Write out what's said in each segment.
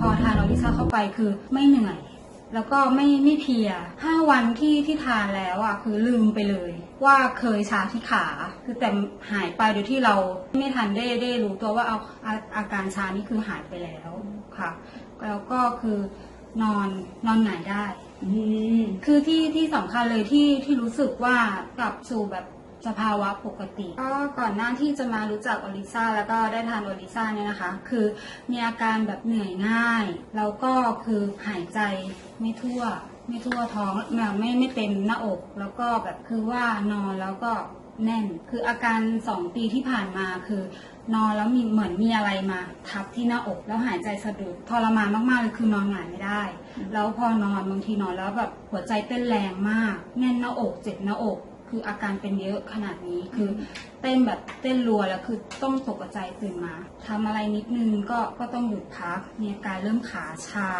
พอทานออริซ่าเข้าไปคือไม่เหนื่อย แล้วก็ไม่ไม่เพลียห้าวันที่ที่ทานแล้วอะคือลืมไปเลย ว่าเคยชาที่ขา คือแต่หายไปโดยที่เราไม่ทันได้ได้รู้ตัวว่าเอาอาอาการชานี่คือหายไปแล้วค่ะ แล้วก็คือนอนนอนหงายได้อืมคือที่ที่สำคัญเลยที่ที่รู้สึกว่ากลับสู่แบบ สภาวะปกติ ก็ก่อนหน้าที่จะมารู้จักอลิซ่าแล้วก็ได้ทานอลิซ่าเนี่ยนะคะ คือมีอาการแบบเหนื่อยง่าย แล้วก็คือหายใจไม่ทั่ว ไม่ทั่วท้องแบบไม่ไม่เต็มหน้าอก แล้วก็แบบคือว่านอนแล้วก็แน่น คืออาการสองปีที่ผ่านมาคือนอนแล้วมีเหมือนมีอะไรมา ทับที่หน้าอกแล้วหายใจสะดุดทรมานมากๆเลยคือนอนหงายไม่ได้ แล้วพอนอนบางทีนอนแล้วแบบหัวใจเต้นแรงมาก แน่นหน้าอกเจ็บหน้าอก คืออาการเป็นเยอะขนาดนี้คือเต้นแบบเต้นรัวแล้วคือต้องตกใจตื่นมาทำอะไรนิดนึงก็ก็ต้องหยุดพักมีอาการเริ่มขาชา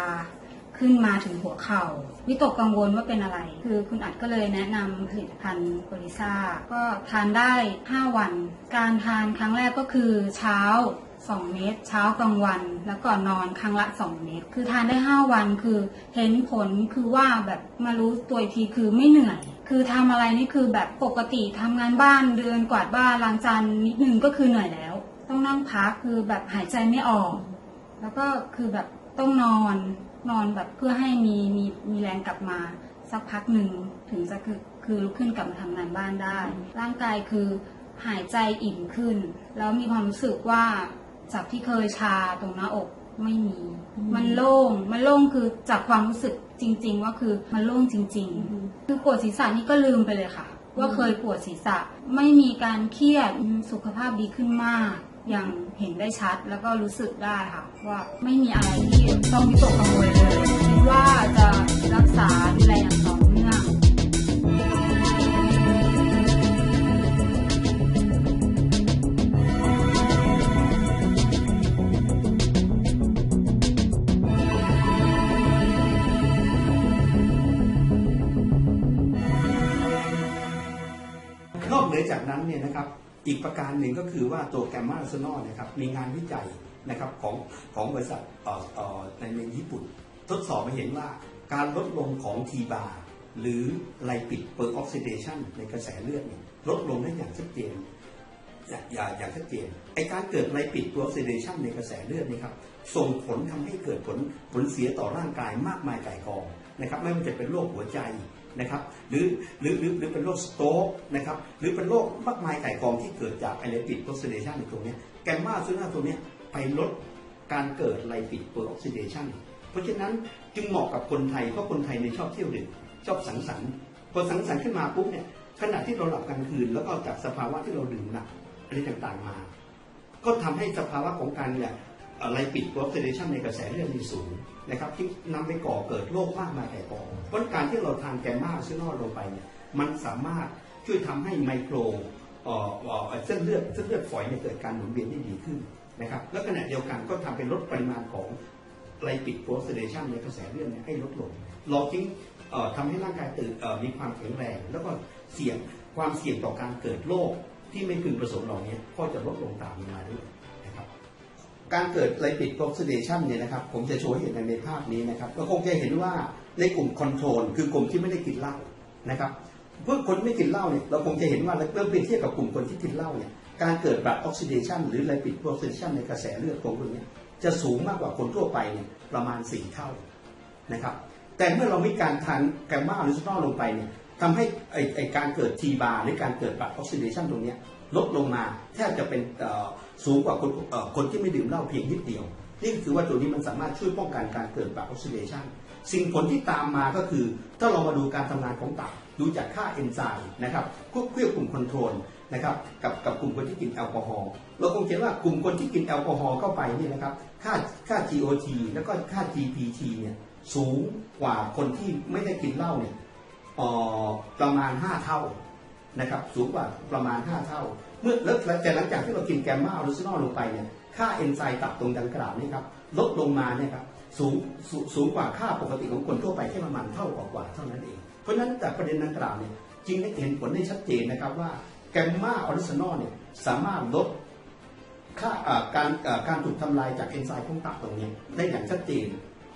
ขึ้นมาถึงหัวเข่าวิตกกังวลว่าเป็นอะไร คือคุณอัดก็เลยแนะนำผลิตภัณฑ์โกลิซ่าก็ทานได้ 5 วัน การทานครั้งแรกก็คือเช้า2 เม็ดเช้ากลางวัน แล้วก่อนนอนครั้งละ 2 เม็ดคือทานได้ 5 วันคือเห็นผลคือว่าแบบมารู้ตัวทีคือไม่เหนื่อยคือทำอะไรนี่คือแบบปกติทำงานบ้านเดินกวาดบ้านล้างจานนิดนึงก็คือเหนื่อยแล้ว ต้องนั่งพักคือแบบหายใจไม่ออก แล้วก็คือแบบต้องนอนนอนแบบเพื่อให้มีมีมีแรงกลับมา สักพักหนึ่งถึงจะคือคือลุกขึ้นกลับมาทำงานบ้านได้ ร่างกายคือหายใจอิ่มขึ้น แล้วมีความรู้สึกว่าจากที่เคยชาตรงหน้าอก ไม่มี มันโล่ง มันโล่งคือจากความรู้สึกจริง ๆ ว่าคือมันโล่งจริง ๆ คือปวดศีรษะนี่ก็ลืมไปเลยค่ะ ว่าเคยปวดศีรษะ ไม่มีการเครียดอืมสุขภาพดีขึ้นมากอย่างเห็นได้ชัดแล้วก็รู้สึกได้ค่ะ ว่าไม่มีอะไรที่ต้องวิตกกังวลเลยคิดว่าจะรักษาดูแลอย่างต่อเนื่อง เหนือจากนั้นเนี่ยนะครับอีกประการหนึ่งก็คือว่าตัวแกมมาซนอลนะครับมีงานวิจัยนะครับของของบริษัทเอ่อเอ่อในในญี่ปุ่น ทดสอบมาเห็นว่าการลดลงของทีบาหรือไลปิดเปอร์ออกซิเดชันในกระแสเลือดเนี่ยลดลงได้อย่างชัดเจนอย่าอย่างอย่างชัดเจนไอการเกิดไลปิดตัวออกซิเดชันในกระแสเลือดนี่ครับส่งผลทำให้เกิดผลผลเสียต่อร่างกายมากมายไก่ายกองนะครับไม่ว่าจะเป็นโรคหัวใจ นะครับหรือหรือหรือหรือเป็นโรคสโตกนะครับหรือเป็นโรคมากมายไก่กองที่เกิดจากไอไลปิดออกซิเดชันในตรงนี้แกมมาซูน่าตัวนี้ไปลดการเกิดไลปิดตัวออกซิเดชันเพราะฉะนั้นจึงเหมาะกับคนไทยเพราะคนไทยในยชอบเที่ยวดื่มชอบสังสรรค์พอสังสรรค์ขึ้นมาปุ๊บเนี่ยขณะที่เราหลับกลางคืน แล้วก็จากสภาวะที่เราดื่มหนักอะไรต่างๆมา ก็ทำให้สภาวะของการเนี่ย ไลปิดออกซิเดชันในกระแสเลือดมีสูงนะครับที่นำไปก่อเกิดโรคมากมายแก่กองเพราะการที่เราทานแกมมาซินอลลงไปเนี่ยมันสามารถช่วยทำให้ไมโครเส้นเลือดเส้นเลือดฝอยเนี่ยเกิดการหมุนเวียนได้ดีขึ้นนะครับแล้วขณะเดียวกันก็ทำเป็นลดปริมาณของไลปิดออกซิเดชันในกระแสเลือดเนี่ยให้ลดลงเราจึงเอ่อทำให้ร่างกายตื่นมีความแข็งแรง แล้วก็เสี่ยงความเสี่ยงต่อการเกิดโรคที่ไม่พึงประสงค์เหล่านี้ก็จะลดลงตามมาด้วย การเกิดไลปิดออกซิเดชันเนี่ยนะครับผมจะโชว์ให้เห็นในภาพนี้นะครับก็คงจะเห็นว่าในกลุ่มคอนโทรลคือกลุ่มที่ไม่ได้กินเหล้านะครับเพื่อคนไม่กินเหล้าเนี่ยเราคงจะเห็นว่าเริ่มเปรียบเทียบกับกลุ่มคนที่กินเหล้าเนี่ยการเกิดแบบออกซิเดชันหรือไลปิดออกซิเดชันในกระแสเลือดของคนเนี้จะสูงมากกว่าคนทั่วไปเนี่ยประมาณ 4 เท่านะครับแต่เมื่อเรามีการทานแกมมาหรือสโตรลงไปเนี่ยทำให้ไอไอการเกิดทีบาร์หรือการเกิดแบัตออกซิเดชันตรงเนี้ย ลดลงมาแทบจะเป็นสูงกว่าคนคนที่ไม่ดื่มเหล้าเพียงนิดเดียว นี่คือว่าตัวนี้มันสามารถช่วยป้องกันการเกิดบัตออกซิเดชันสิ่งผลที่ตามมาก็คือ ถ้าเรามาดูการทำงานของตับดูจากค่าเอนไซม์นะครับควบควบกลุ่มคอนโทรลนะครับกับกับกลุ่มคนที่กินแอลกอฮอล์เราคงเห็นว่ากลุ่มคนที่กินแอลกอฮอล์เข้าไปเนี่ยนะครับค่าค่า GOT แล้วก็ค่า GPT เนี่ยสูงกว่าคนที่ไม่ได้กินเหล้าเนี่ยออประมาณ 5 เท่า นะครับสูงกว่าประมาณ 5 เท่า เมื่อแล้วแต่หลังจากที่เรากินแกมมาออริจินอลลงไปเนี่ยค่าเอนไซม์ตับตรงดังกล่าวนี่ครับลดลงมาเนี่ยครับสูงสูงสูงกว่าค่าปกติของคนทั่วไปแค่ประมาณเท่ากว่ากว่าเท่านั้นเอง เพราะฉะนั้นจากประเด็นดังกล่าวเนี่ยจึงได้เห็นผลได้ชัดเจนนะครับว่าแกมมาออริจินอลเนี่ยสามารถลดค่าการการถูกทำลายจากเอนไซม์ของตับตรงนี้ได้อย่างชัดเจน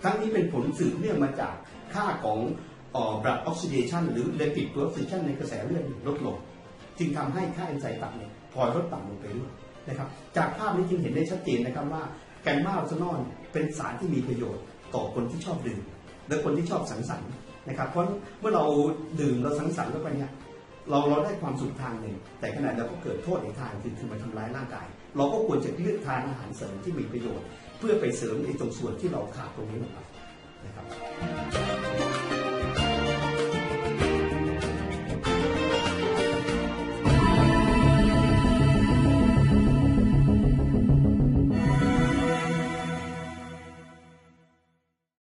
ทั้งนี้เป็นผลสืบเนื่องมาจากค่าของ เอ่อ blood oxidation หรือ lipid oxidation ในกระแสเลือดลดลง จึงทำให้ค่าเอนไซม์ตับเนี่ยพลอยลดต่ำลงไปด้วยนะครับจากภาพนี้จึงเห็นได้ชัดเจนนะครับว่าแกมมาอัลซานอลเป็นสารที่มีประโยชน์ต่อคนที่ชอบดื่มและคนที่ชอบสังสรรค์นะครับเพราะเมื่อเราดื่มเราสังสรรค์เข้าไปเนี่ยเราเราได้ความสุขทางหนึ่ง แต่ขณะเดียวก็เกิดโทษอีกทางคือคือมันทำร้ายร่างกาย เราก็ควรจะเลือกทานอาหารเสริมที่มีประโยชน์ เพื่อไปเสริมในตรงส่วนที่เราขาดตรงนี้ลงไปนะครับ